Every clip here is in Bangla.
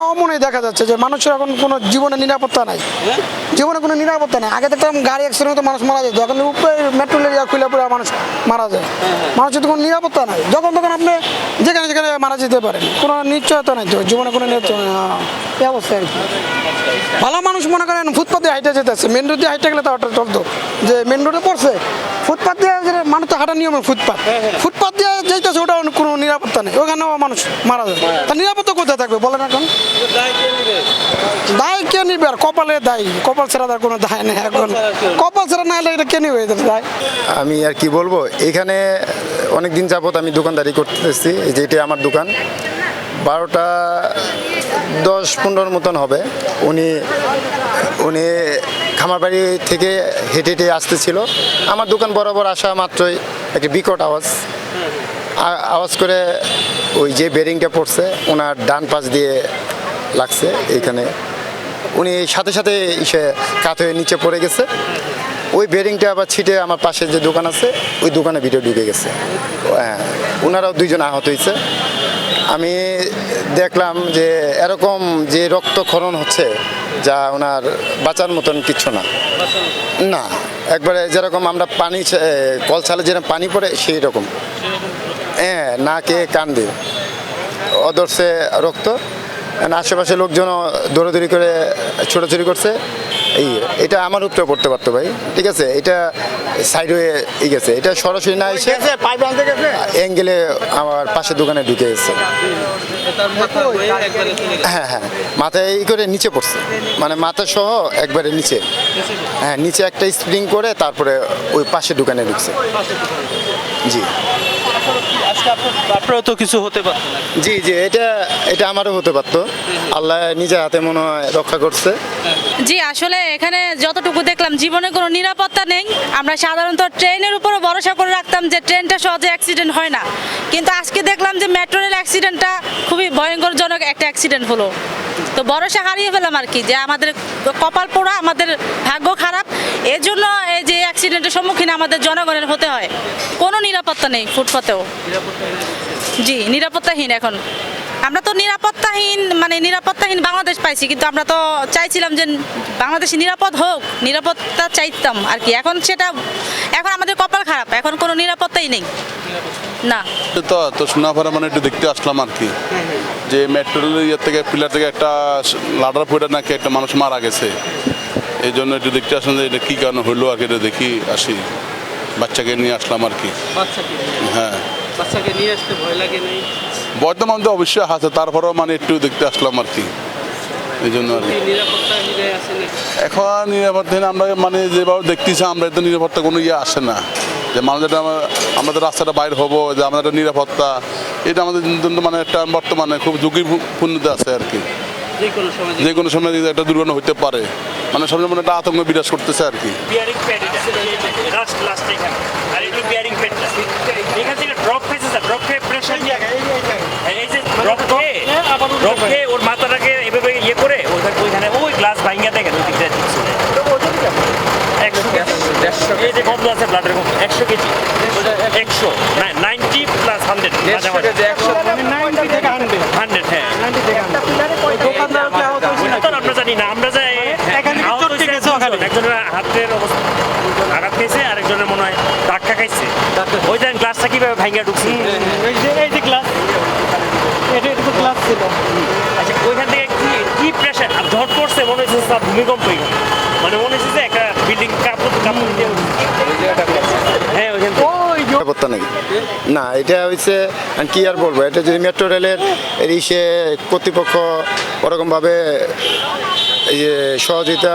মনে দেখা যাচ্ছে যে মানুষের এখন কোনো জীবনে নিরাপত্তা নাই। জীবনে কোনো নিরাপত্তা নেই। আগে দেখতাম গাড়ি অ্যাক্সিডেন্ট মানুষ মারা যেত। এখন মেট্রো খুলে মানুষ মারা যায়। মানুষের তো কোনো নিরাপত্তা নাই। যখন তখন আপনি যেখানে যেখানে মারা যেতে পারেন কোনো নিশ্চয়তা নাই তো জীবনে কোনো হ্যাঁ, এই অবস্থা আর কি। ভালো মানুষ মনে করেন ফুটপাথ দিয়ে হাইটে যেতেছে। মেন রোড হাইটে গেলে তো চলতো যে মেন রোডে পড়ছে ফুটপাথ দিয়ে যে মানুষ নিয়মে ফুটপাথ ফুটপাথ দিয়ে যেতেছে ওটা কোনো নিরাপত্তা নেই। ওখানেও মানুষ মারা যায়। তা নিরাপত্তা কোথায় থাকবে বলেন এখন? দায় কে নিবে? আর কপালে দায়? কপাল ছাড়া তার কোনো দায় নেই এখন। কপাল ছাড়া না হলে এটা কে নিবে এদের দায়? আমি আর কি বলব এখানে অনেক দিন যাবত আমি দোকানদারি করতেছি এই যে এটা আমার দোকান। বারোটা দশ পনেরোর মতন হবে। উনি উনি খামারবাড়ি থেকে হেঁটে হেঁটে আসতেছিল। আমার দোকান বরাবর আসা মাত্রই একটা বিকট আওয়াজ। আওয়াজ করে ওই যে বেরিংটা পড়ছে, ওনার ডান পাশ দিয়ে লাগছে এইখানে। উনি সাথে সাথে ইসে কাত হয়ে নিচে পড়ে গেছে। ওই বেরিংটা আবার ছিটে আমার পাশে যে দোকান আছে, ওই দোকানে ভিডিও ঢুকে গেছে। হ্যাঁ ওনারাও দুইজন আহত হয়েছে। আমি দেখলাম যে এরকম যে রক্তক্ষরণ হচ্ছে, যা ওনার বাঁচার মতন কিচ্ছু না। না। একবারে যেরকম আমরা পানি কল ছালে যেরকম পানি পড়ে সেই রকম হ্যাঁ নাকে কান দিয়ে। অদর্শে রক্ত। আশেপাশে লোকজন দৌড়াদৌড়ি করে ছোটাছুটি করছে। এই এটা আমার উপরে পড়তে পারতো ভাই। ঠিক আছে এটা সাইড হয়ে ই গেছে। এটা সরাসরি না এসে অ্যাঙ্গেলে আমার পাশের দোকানে ঢুকে গেছে। হ্যাঁ হ্যাঁ মাথায় এই করে নিচে পড়ছে। মানে মাথা সহ একবারে নিচে। হ্যাঁ নিচে একটা স্প্রিং করে তারপরে ওই পাশে দোকানে ঢুকছে। জি। আপনারও তো কিছু হতে পারত জি জি এটা এটা আমারও হতে পারতো। আল্লাহ নিজের হাতে মনে হয় রক্ষা করছে। জি আসলে এখানে যতটুকু দেখলাম জীবনে কোনো নিরাপত্তা নেই। আমরা সাধারণত ট্রেনের উপরে ভরসা করে রাখতাম যে ট্রেনটা সহজে অ্যাক্সিডেন্ট হয় না। কিন্তু আজকে দেখলাম যে মেট্রো রেল অ্যাক্সিডেন্টটা খুবই ভয়ঙ্করজনক একটা অ্যাক্সিডেন্ট হলো। তো ভরসা হারিয়ে ফেলাম আর কি যে আমাদের কপাল পোড়া আমাদের ভাগ্য খারাপ। এর জন্য এই যে অ্যাক্সিডেন্টের সম্মুখীন আমাদের জনগণের হতে হয়। কোনো নিরাপত্তা নেই ফুটপাতেও। জি নিরাপত্তাহীন এখন। আমরা তো নিরাপত্তাহীন মানে নিরাপত্তাহীন বাংলাদেশ পাইছি কিন্তু আমরা তো চাইছিলাম যে বাংলাদেশে নিরাপদ হোক নিরাপত্তা চাইতাম আর কি। এখন সেটা এখন আমাদের কপাল খারাপ এখন কোনো নিরাপত্তাই নেই। না। তো তো সোনাফারা মানে একটু দেখতে আসলাম আর কি। যে মেট্রো রেলের ইয়ে থেকে পিলার থেকে একটা লাডার পড়ে নাকি একটা মানুষ মারা গেছে। এই জন্য একটু দেখতে আসলাম যে এটা কী কারণে হইল আর কি এটা দেখি আসি। বাচ্চাকে নিয়ে আসলাম আর কি। হ্যাঁ। বাচ্চাকে নিয়ে আসতে ভয় লাগে নাই। বর্তমান তো অবশ্যই আছে তারপরেও মানে একটু দেখতে আসলাম আর কি। এই জন্য আর এখন নিরাপত্তা আমরা মানে যেভাবে দেখতেছি আমরা তো নিরাপত্তা কোনো ইয়ে আসে না। যে মানুষের আমাদের রাস্তাটা বাইর হব যে আমাদের নিরাপত্তা এটা আমাদের জন্য মানে একটা বর্তমানে খুব ঝুঁকিপূর্ণতে আছে আর কি। যে কোনো সময় যে কোনো সময় একটা দুর্ঘটনা হতে পারে। মানে সবসময় মানে একটা আতঙ্ক বিরাজ করতেছে আর কি। ওর মাথাটাকে এভাবে ইয়ে করে ওইখানে ওইখানে ওই গ্লাস ভাঙিয়া দেখেন ওই দিকটা একশো এই যে গন্ধ আছে ব্লাডের একশো কেজি। একশো। নাইনটি প্লাস হান্ড্রেড হান্ড্রেড হ্যাঁ। হাতের অবস্থা। আঘাত খেয়েছে আরেকজনের মনে হয় ধাক্কা খাইছে। ওই দেন গ্লাসটা কীভাবে ভাঙিয়া ঢুকছে। এই যে এই যে ক্লাস এটা এটা তো ক্লাস ছিল। আচ্ছা ওইখান থেকে কি কি প্রেশার আর ঝড় পড়ছে মনে হচ্ছে স্যার ভূমিকম্পই মানে মনে হচ্ছে যে একটা বিল্ডিং কাপড় কাপড় দিয়ে হ্যাঁ ওইখান থেকে। নিরাপত্তা না এটা হচ্ছে কি আর বলব? এটা যদি মেট্রো রেলের এর ইসে কর্তৃপক্ষ ওরকমভাবে সহযোগিতা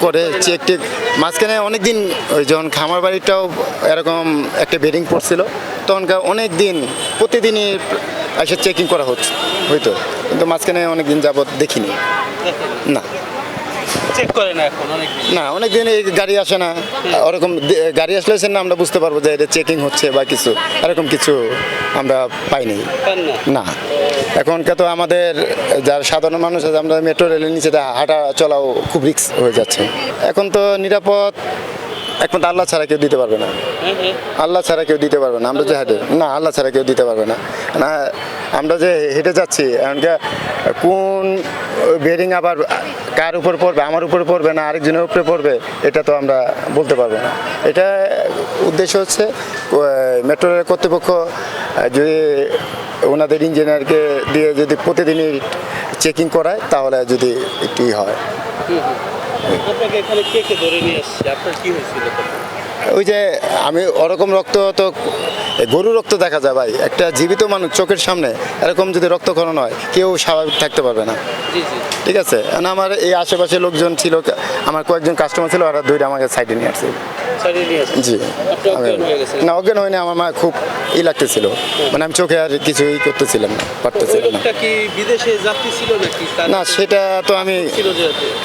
করে চেক টেক মাঝখানে অনেক দিন ওই যখন খামার বাড়িটাও এরকম একটা বেডিং পড়ছিল তখনকার অনেক দিন প্রতিদিনই এসে চেকিং করা হচ্ছে হয়তো। কিন্তু মাঝখানে অনেক দিন যাবৎ দেখিনি। না। চেক করে না এখন অনেক না অনেক দিন এই গাড়ি আসে না। ওরকম গাড়ি আসলে না আমরা বুঝতে পারব যে এটা চেকিং হচ্ছে বা কিছু এরকম কিছু আমরা পাইনি। না। এখনকার তো আমাদের, যারা সাধারণ মানুষ আছে, আমরা মেট্রো রেলের নিচে হাঁটা চলাও খুব রিক্স হয়ে যাচ্ছে। এখন তো নিরাপদ একমাত্র আল্লাহ ছাড়া কেউ দিতে পারবে না। আল্লাহ ছাড়া কেউ দিতে পারবে না। আমরা যে হেঁটে না আল্লাহ ছাড়া কেউ দিতে পারবে না। না আমরা যে হেঁটে যাচ্ছি এমনকি কোন বেরিং আবার কার উপর পড়বে আমার উপর পড়বে না আরেকজনের উপরে পড়বে এটা তো আমরা বলতে পারব না। এটা উদ্দেশ্য হচ্ছে মেট্রো রেল কর্তৃপক্ষ যদি ওনাদের ইঞ্জিনিয়ারকে দিয়ে যদি প্রতিদিনই চেকিং করায় তাহলে যদি একটি হয়। আপনাকে এখানে কে কে ধরে নিয়ে আসছে? আপনার কি হয়েছিল ওই যে আমি ওরকম রক্ত তো গরু রক্ত দেখা যায় ভাই। একটা জীবিত মানুষ চোখের সামনে এরকম যদি রক্তক্ষরণ হয় কেউ স্বাভাবিক থাকতে পারবে না। ঠিক আছে? আর আমার এই আশেপাশে লোকজন ছিল আমার কয়েকজন কাস্টমার ছিল ওরা দুইটা আমাকে সাইডে নিয়ে আসছে। জি। না অজ্ঞান হয়নি আমার মা খুব ই লাগতেছিল। মানে আমি চোখে আর কিছুই করতেছিলাম না পারতেছিলাম না। সেটা তো আমি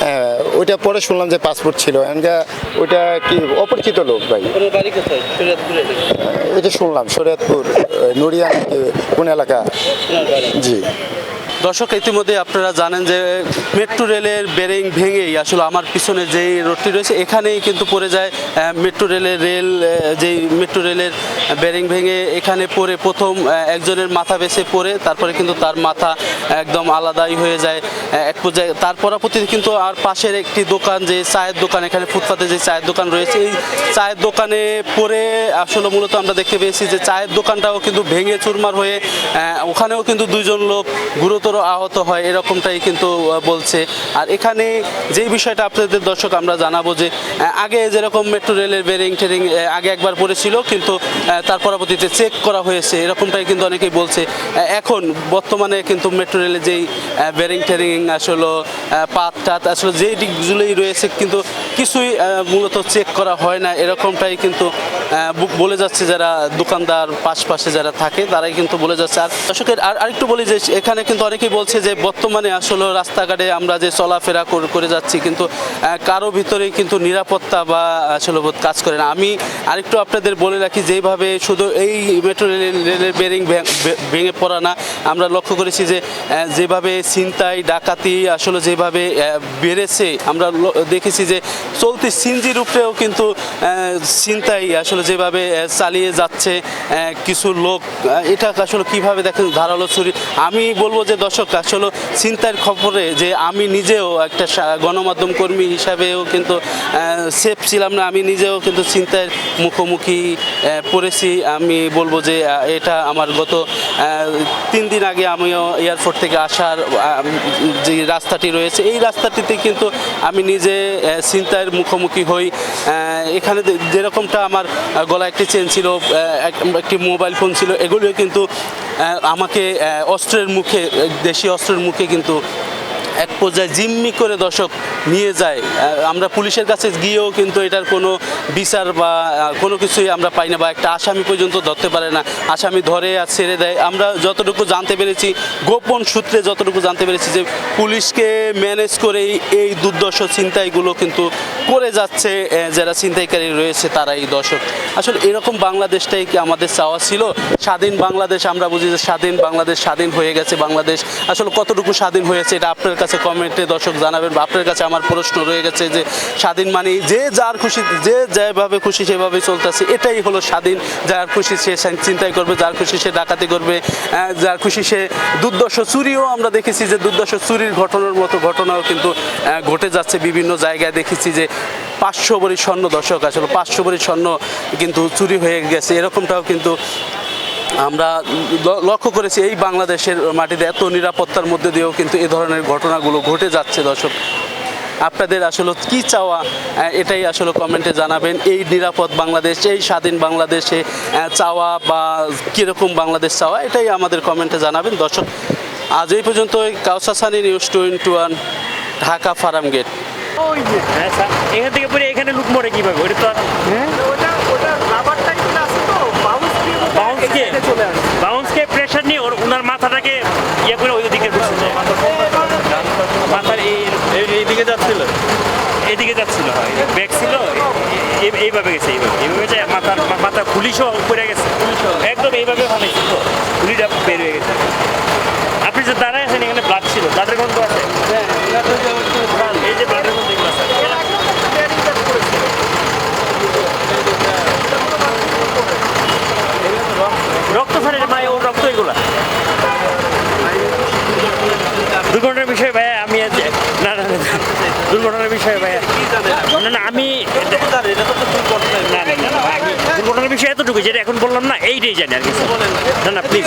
হ্যাঁ, ওইটা পরে শুনলাম যে পাসপোর্ট ছিল। ওইটা কি অপরিচিত লোক ভাই? এটা শুনলাম শরীয়তপুর নড়িয়া কোন এলাকা? জি। দর্শক, ইতিমধ্যে আপনারা জানেন যে মেট্রো রেলের বেরিং ভেঙেই আসলে আমার পিছনে যে রোডটি রয়েছে, এখানেই কিন্তু পড়ে যায় মেট্রো রেলের রেল যেই মেট্রো রেলের বেরিং ভেঙে এখানে পড়ে প্রথম একজনের মাথা বেছে পড়ে, তারপরে কিন্তু তার মাথা একদম আলাদাই হয়ে যায় এক পর্যায়ে। তার পরবর্তীতে কিন্তু আর পাশের একটি দোকান, যে চায়ের দোকান, এখানে ফুটপাতে যে চায়ের দোকান রয়েছে, এই চায়ের দোকানে পড়ে আসলে মূলত আমরা দেখতে পেয়েছি যে চায়ের দোকানটাও কিন্তু ভেঙে চুরমার হয়ে ওখানেও কিন্তু দুইজন লোক গুরুতর আহত হয়, এরকমটাই কিন্তু বলছে। আর এখানে যেই বিষয়টা আপনাদের দর্শক আমরা জানাব যে আগে যেরকম মেট্রো রেলের বেরিং টেরিং আগে একবার পড়েছিল, কিন্তু তার পরবর্তীতে চেক করা হয়েছে, এরকমটাই কিন্তু অনেকেই বলছে। এখন বর্তমানে কিন্তু মেট্রো রেলে যেই বেরিং টেরিং আসলে পাত টাত আসলে যেই দিকগুলোই রয়েছে, কিন্তু কিছুই মূলত চেক করা হয় না, এরকমটাই কিন্তু বলে যাচ্ছে যারা দোকানদার পাশপাশে যারা থাকে, তারাই কিন্তু বলে যাচ্ছে। আর দর্শকের আর, আরেকটু বলি যে, এখানে কিন্তু অনেকেই বলছে যে বর্তমানে আসলে রাস্তাঘাটে আমরা যে চলাফেরা করে যাচ্ছি কিন্তু কারও ভিতরেই কিন্তু নিরাপত্তা বা আসলে বোধ কাজ করে না। আমি আরেকটু আপনাদের বলে রাখি যেভাবে শুধু এই মেট্রো রেলের বেরিং ভেঙে পড়া না, আমরা লক্ষ্য করেছি যে যেভাবে ছিনতাই, ডাকাতি আসলে যেভাবে বেড়েছে, আমরা দেখেছি যে চলতি সিনজির উপরেও কিন্তু ছিনতাই আসলে যেভাবে চালিয়ে যাচ্ছে কিছু লোক এটা আসলে কীভাবে দেখেন ধারালো ছুরি। আমি বলব যে দর্শক আসলে ছিনতাইয়ের খবরে যে আমি নিজেও একটা গণমাধ্যম কর্মী হিসাবেও কিন্তু সেফ ছিলাম না, আমি নিজেও কিন্তু ছিনতাইয়ের মুখোমুখি পড়েছি। আমি বলব যে এটা আমার গত তিন দিন আগে আমিও এয়ারপোর্ট থেকে আসার যে রাস্তাটি রয়েছে, এই রাস্তাটিতে কিন্তু আমি নিজে ছিনতাইয়ের মুখোমুখি হই। এখানে যেরকমটা আমার গলায় একটি চেন ছিল একটি মোবাইল ফোন ছিল, এগুলিও কিন্তু আমাকে অস্ত্রের মুখে দেশি অস্ত্রের মুখে কিন্তু এক পর্যায়ে জিম্মি করে দর্শক নিয়ে যায়। আমরা পুলিশের কাছে গিয়েও কিন্তু এটার কোনো বিচার বা কোনো কিছুই আমরা পাই না বা একটা আসামি পর্যন্ত ধরতে পারে না। আসামি ধরে আর ছেড়ে দেয়। আমরা যতটুকু জানতে পেরেছি, গোপন সূত্রে যতটুকু জানতে পেরেছি যে পুলিশকে ম্যানেজ করেই এই দুর্দর্শ চিন্তাইগুলো কিন্তু করে যাচ্ছে যারা ছিনতাইকারী রয়েছে তারাই দর্শক। আসলে এরকম বাংলাদেশটাই কি আমাদের চাওয়া ছিল? স্বাধীন বাংলাদেশ, আমরা বুঝি যে স্বাধীন বাংলাদেশ স্বাধীন হয়ে গেছে বাংলাদেশ। আসলে কতটুকু স্বাধীন হয়েছে এটা আপনার কাছে কমেন্টে দর্শক জানাবেন বা আপনার কাছে আমার প্রশ্ন রয়ে গেছে যে স্বাধীন মানে যে যার খুশি, যে যেভাবে খুশি সেভাবে চলতেছে, এটাই হলো স্বাধীন। যার খুশি সে চিন্তাই করবে, যার খুশি সে ডাকাতি করবে যার খুশি সে দুর্দশ চুরিও আমরা দেখেছি যে দুর্দশ চুরির ঘটনার মতো ঘটনাও কিন্তু ঘটে যাচ্ছে বিভিন্ন জায়গায়। দেখেছি যে পাঁচশো ভরি স্বর্ণ দর্শক, আসলে পাঁচশো ভরি স্বর্ণ কিন্তু চুরি হয়ে গেছে। এরকমটাও কিন্তু আমরা লক্ষ্য করেছি এই বাংলাদেশের মাটিতে এত নিরাপত্তার মধ্যে দিয়েও কিন্তু এ ধরনের ঘটনাগুলো ঘটে যাচ্ছে দর্শক। আপনাদের আসলে কি চাওয়া? এটাই আসলে কমেন্টে জানাবেন। এই নিরাপদ বাংলাদেশ এই স্বাধীন বাংলাদেশে চাওয়া বা কীরকম বাংলাদেশ চাওয়া এটাই আমাদের কমেন্টে জানাবেন। দর্শক আজ এই পর্যন্ত কাউসাসানি news twenty one Dhaka Farm Gate হ্যাঁ এখান থেকে পরে এখানে লুক মরে কীভাবে? ওটা তো প্রেশার নিয়ে ওর ওনার মাথাটাকে ইয়ে করে ওই দিকে। মাথার এই এইদিকে যাচ্ছিল? এদিকে যাচ্ছিল হয়। ব্যাগ ছিল এই- এইভাবে গেছে এইভাবে। এইভাবে যে মাথার মাথা পুলিশও উপরে গেছে। একদম এইভাবে বানাইছিল পুলিশটা বের হয়ে গেছে। আপনি যে দাঁড়ায় আছেন এখানে ব্লাড ছিল। ব্লাডের গন্ধ আছে? দুর্ঘটনার বিষয়ে ভাইয়া না না আমি দুর্ঘটনার বিষয়ে এতটুকু যেটা এখন বললাম না এইটাই জানি আর কিছু। না না প্লিজ